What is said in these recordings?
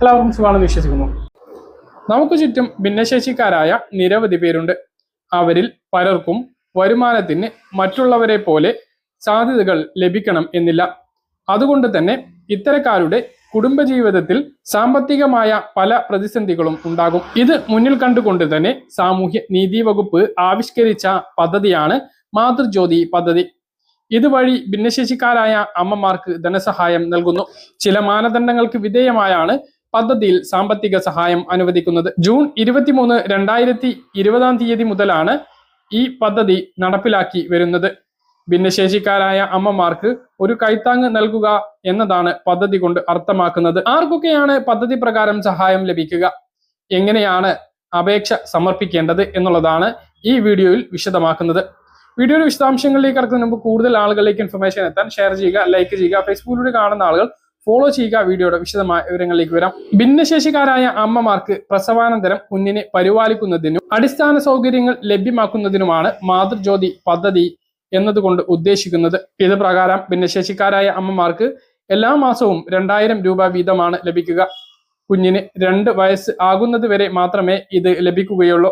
എല്ലാവർക്കും സുഖമാണെന്ന് വിശ്വസിക്കുന്നു. നമുക്ക് ചുറ്റും ഭിന്നശേഷിക്കാരായ നിരവധി പേരുണ്ട്. അവരിൽ പലർക്കും വരുമാനത്തിന് മറ്റുള്ളവരെ പോലെ സാധ്യതകൾ ലഭിക്കണം എന്നില്ല. അതുകൊണ്ട് തന്നെ ഇത്തരക്കാരുടെ കുടുംബജീവിതത്തിൽ സാമ്പത്തികമായ പല പ്രതിസന്ധികളും ഉണ്ടാകും. ഇത് മുന്നിൽ കണ്ടുകൊണ്ട് തന്നെ സാമൂഹ്യ നീതി വകുപ്പ് ആവിഷ്കരിച്ച പദ്ധതിയാണ് മാതൃജ്യോതി പദ്ധതി. ഇതുവഴി ഭിന്നശേഷിക്കാരായ അമ്മമാർക്ക് ധനസഹായം നൽകുന്നു. ചില മാനദണ്ഡങ്ങൾക്ക് വിധേയമായാണ് പദ്ധതിയിൽ സാമ്പത്തിക സഹായം അനുവദിക്കുന്നത്. ജൂൺ ഇരുപത്തിമൂന്ന് രണ്ടായിരത്തി ഇരുപതാം തീയതി മുതലാണ് ഈ പദ്ധതി നടപ്പിലാക്കി വരുന്നത്. ഭിന്നശേഷിക്കാരായ അമ്മമാർക്ക് ഒരു കൈത്താങ് നൽകുക എന്നതാണ് പദ്ധതി കൊണ്ട് അർത്ഥമാക്കുന്നത്. ആർക്കൊക്കെയാണ് പദ്ധതി പ്രകാരം സഹായം ലഭിക്കുക? എങ്ങനെയാണ് അപേക്ഷ സമർപ്പിക്കേണ്ടത് എന്നുള്ളതാണ് ഈ വീഡിയോയിൽ വിശദമാക്കുന്നത്. വീഡിയോയുടെ വിശദാംശങ്ങളിലേക്ക് കടക്കുന്നതിന് മുമ്പ് കൂടുതൽ ആളുകളിലേക്ക് ഇൻഫർമേഷൻ എത്താൻ ഷെയർ ചെയ്യുക ലൈക്ക് ചെയ്യുക ഫേസ്ബുക്കിലൂടെ കാണുന്ന ആളുകൾ ഫോളോ ചെയ്യുക വീഡിയോയുടെ വിശദമായ വിവരങ്ങളിലേക്ക് വരാം. ഭിന്നശേഷിക്കാരായ അമ്മമാർക്ക് പ്രസവാനന്തരം കുഞ്ഞിനെ പരിപാലിക്കുന്നതിനും അടിസ്ഥാന സൗകര്യങ്ങൾ ലഭ്യമാക്കുന്നതിനുമാണ് മാതൃജ്യോതി പദ്ധതി എന്നതുകൊണ്ട് ഉദ്ദേശിക്കുന്നത്. ഇത് പ്രകാരം ഭിന്നശേഷിക്കാരായ അമ്മമാർക്ക് എല്ലാ മാസവും രണ്ടായിരം രൂപ വീതമാണ് ലഭിക്കുക. കുഞ്ഞിന് രണ്ട് വയസ്സ് ആകുന്നത് വരെ മാത്രമേ ഇത് ലഭിക്കുകയുള്ളൂ.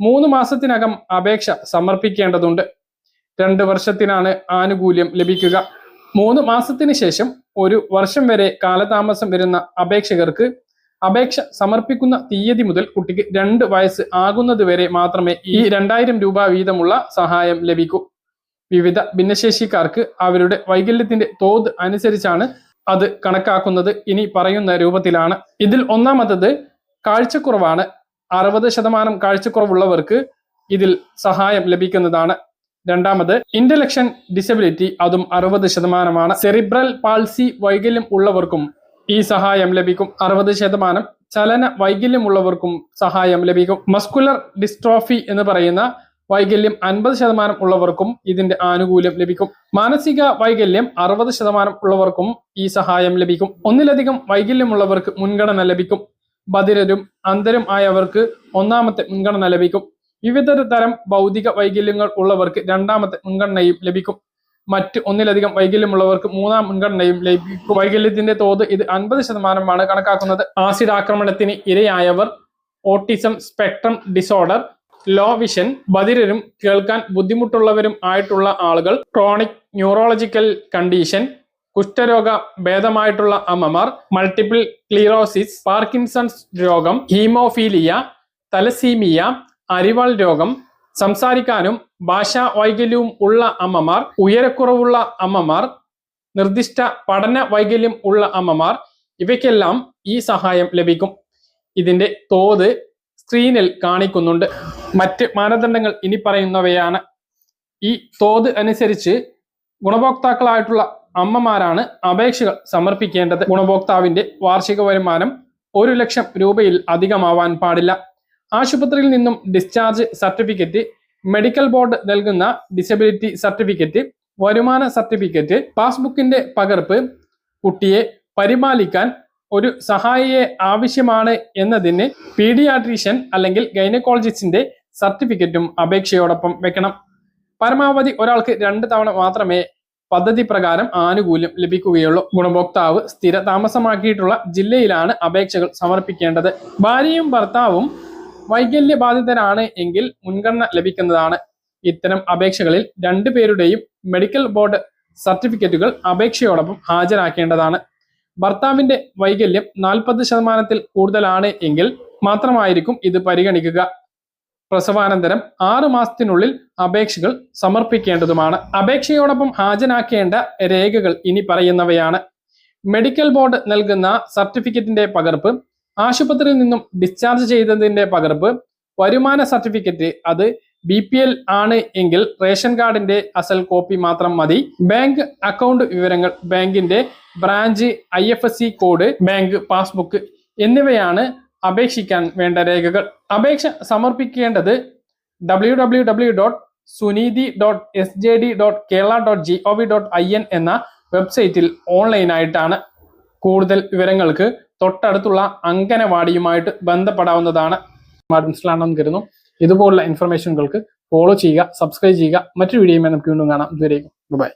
മൂന്ന് മാസത്തിനകം അപേക്ഷ സമർപ്പിക്കേണ്ടതുണ്ട്. രണ്ട് വർഷത്തിനാണ് ആനുകൂല്യം ലഭിക്കുക. മൂന്ന് മാസത്തിന് ശേഷം ഒരു വർഷം വരെ കാലതാമസം വരുന്ന അപേക്ഷകർക്ക് അപേക്ഷ സമർപ്പിക്കുന്ന തീയതി മുതൽ കുട്ടിക്ക് രണ്ട് വയസ്സ് ആകുന്നത് വരെ മാത്രമേ ഈ രണ്ടായിരം രൂപ വീതമുള്ള സഹായം ലഭിക്കൂ. വിവിധ ഭിന്നശേഷിക്കാർക്ക് അവരുടെ വൈകല്യത്തിന്റെ തോത് അനുസരിച്ചാണ് അത് കണക്കാക്കുന്നത്. ഇനി പറയുന്ന രൂപത്തിലാണ്. ഇതിൽ ഒന്നാമത്തത് കാഴ്ചക്കുറവാണ്. അറുപത് ശതമാനം കാഴ്ചക്കുറവുള്ളവർക്ക് ഇതിൽ സഹായം ലഭിക്കുന്നതാണ്. രണ്ടാമത് ഇന്റലക്ഷൻ ഡിസബിലിറ്റി അതും അറുപത് ശതമാനമാണ്. സെറിബ്രൽ പാൾസി വൈകല്യം ഉള്ളവർക്കും ഈ സഹായം ലഭിക്കും. അറുപത് ശതമാനം ചലന വൈകല്യമുള്ളവർക്കും സഹായം ലഭിക്കും. മസ്കുലർ ഡിസ്ട്രോഫി എന്ന് പറയുന്ന വൈകല്യം അൻപത് ശതമാനം ഉള്ളവർക്കും ഇതിന്റെ ആനുകൂല്യം ലഭിക്കും. മാനസിക വൈകല്യം അറുപത് ശതമാനം ഉള്ളവർക്കും ഈ സഹായം ലഭിക്കും. ഒന്നിലധികം വൈകല്യമുള്ളവർക്ക് മുൻഗണന ലഭിക്കും. ബധിരരും അന്തരും ആയവർക്ക് ഒന്നാമത്തെ മുൻഗണന ലഭിക്കും. വിവിധ തരം ഭൗതിക വൈകല്യങ്ങൾ ഉള്ളവർക്ക് രണ്ടാമത്തെ മുൻഗണനയും ലഭിക്കും. മറ്റ് ഒന്നിലധികം വൈകല്യമുള്ളവർക്ക് മൂന്നാം മുൻഗണനയും ലഭിക്കും. വൈകല്യത്തിന്റെ തോത് ഇത് അൻപത് ശതമാനമാണ് കണക്കാക്കുന്നത്. ആസിഡ് ആക്രമണത്തിന് ഇരയായവർ autism spectrum disorder low vision ബധിരരും കേൾക്കാൻ ബുദ്ധിമുട്ടുള്ളവരും ആയിട്ടുള്ള ആളുകൾ ക്രോണിക് ന്യൂറോളജിക്കൽ കണ്ടീഷൻ കുഷ്ഠരോഗ ഭേദമായിട്ടുള്ള അമ്മമാർ മൾട്ടിപ്പിൾ ക്ലീറോസിസ് പാർക്കിൻസൺസ് രോഗം ഹീമോഫീലിയ തലസീമിയ അരിവാൾ രോഗം സംസാരിക്കാനും ഭാഷാ വൈകല്യവും ഉള്ള അമ്മമാർ ഉയരക്കുറവുള്ള അമ്മമാർ നിർദ്ദിഷ്ട പഠന വൈകല്യം ഉള്ള അമ്മമാർ ഇവയ്ക്കെല്ലാം ഈ സഹായം ലഭിക്കും. ഇതിന്റെ തോത് സ്ക്രീനിൽ കാണിക്കുന്നുണ്ട്. മറ്റ് മാനദണ്ഡങ്ങൾ ഇനി പറയുന്നവയാണ്. ഈ തോത് അനുസരിച്ച് ഗുണഭോക്താക്കളായിട്ടുള്ള അമ്മമാരാണ് അപേക്ഷകൾ സമർപ്പിക്കേണ്ടത്. ഗുണഭോക്താവിന്റെ വാർഷിക വരുമാനം ഒരു ലക്ഷം രൂപയിൽ അധികമാവാൻ പാടില്ല. ആശുപത്രിയിൽ നിന്നും ഡിസ്ചാർജ് സർട്ടിഫിക്കറ്റ് മെഡിക്കൽ ബോർഡ് നൽകുന്ന ഡിസബിലിറ്റി സർട്ടിഫിക്കറ്റ് വരുമാന സർട്ടിഫിക്കറ്റ് പാസ്ബുക്കിന്റെ പകർപ്പ് കുട്ടിയെ പരിപാലിക്കാൻ ഒരു സഹായിയെ ആവശ്യമാണ് എന്നതിന് പീഡിയാട്രീഷ്യൻ അല്ലെങ്കിൽ ഗൈനക്കോളജിസ്റ്റിന്റെ സർട്ടിഫിക്കറ്റും അപേക്ഷയോടൊപ്പം വെക്കണം. പരമാവധി ഒരാൾക്ക് രണ്ട് തവണ മാത്രമേ പദ്ധതി പ്രകാരം ആനുകൂല്യം ലഭിക്കുകയുള്ളൂ. ഗുണഭോക്താവ് സ്ഥിര താമസമാക്കിയിട്ടുള്ള ജില്ലയിലാണ് അപേക്ഷകൾ സമർപ്പിക്കേണ്ടത്. ഭാര്യയും ഭർത്താവും വൈകല്യബാധിതരാണ് എങ്കിൽ മുൻഗണന ലഭിക്കുന്നതാണ്. ഇത്തരം അപേക്ഷകളിൽ രണ്ടുപേരുടെയും മെഡിക്കൽ ബോർഡ് സർട്ടിഫിക്കറ്റുകൾ അപേക്ഷയോടൊപ്പം ഹാജരാക്കേണ്ടതാണ്. ഭർത്താവിന്റെ വൈകല്യം നാൽപ്പത് ശതമാനത്തിൽ കൂടുതലാണ് എങ്കിൽ മാത്രമായിരിക്കും ഇത് പരിഗണിക്കുക. പ്രസവാനന്തരം ആറു മാസത്തിനുള്ളിൽ അപേക്ഷകൾ സമർപ്പിക്കേണ്ടതുമാണ്. അപേക്ഷയോടൊപ്പം ഹാജരാക്കേണ്ട രേഖകൾ ഇനി പറയുന്നവയാണ്. മെഡിക്കൽ ബോർഡ് നൽകുന്ന സർട്ടിഫിക്കറ്റിന്റെ പകർപ്പ് ആശുപത്രിയിൽ നിന്നും ഡിസ്ചാർജ് ചെയ്തതിന്റെ പകർപ്പ് വരുമാന സർട്ടിഫിക്കറ്റ് അത് ബി പി എൽ ആണ് എങ്കിൽ റേഷൻ കാർഡിന്റെ അസൽ കോപ്പി മാത്രം മതി. ബാങ്ക് അക്കൗണ്ട് വിവരങ്ങൾ ബാങ്കിന്റെ branch I F S C code bank passbook എന്നിവയാണ് അപേക്ഷിക്കാൻ വേണ്ട രേഖകൾ. അപേക്ഷ സമർപ്പിക്കേണ്ടത് W W W dot Suneethi dot S J D dot Kerala dot G O V dot I N എന്ന വെബ്സൈറ്റിൽ ഓൺലൈനായിട്ടാണ് കൂടുതൽ വിവരങ്ങൾക്ക് തൊട്ടടുത്തുള്ള അങ്കനവാടിയുമായിട്ട് ബന്ധപ്പെടാവുന്നതാണ് മനസ്സിലാണെന്ന് കരുതുന്നു. ഇതുപോലുള്ള ഇൻഫർമേഷനുകൾക്ക് ഫോളോ ചെയ്യുക സബ്സ്ക്രൈബ് ചെയ്യുക. മറ്റൊരു വീഡിയോയുമായി നമുക്ക് വീണ്ടും കാണാം. ഇതുവരെയും ബൈ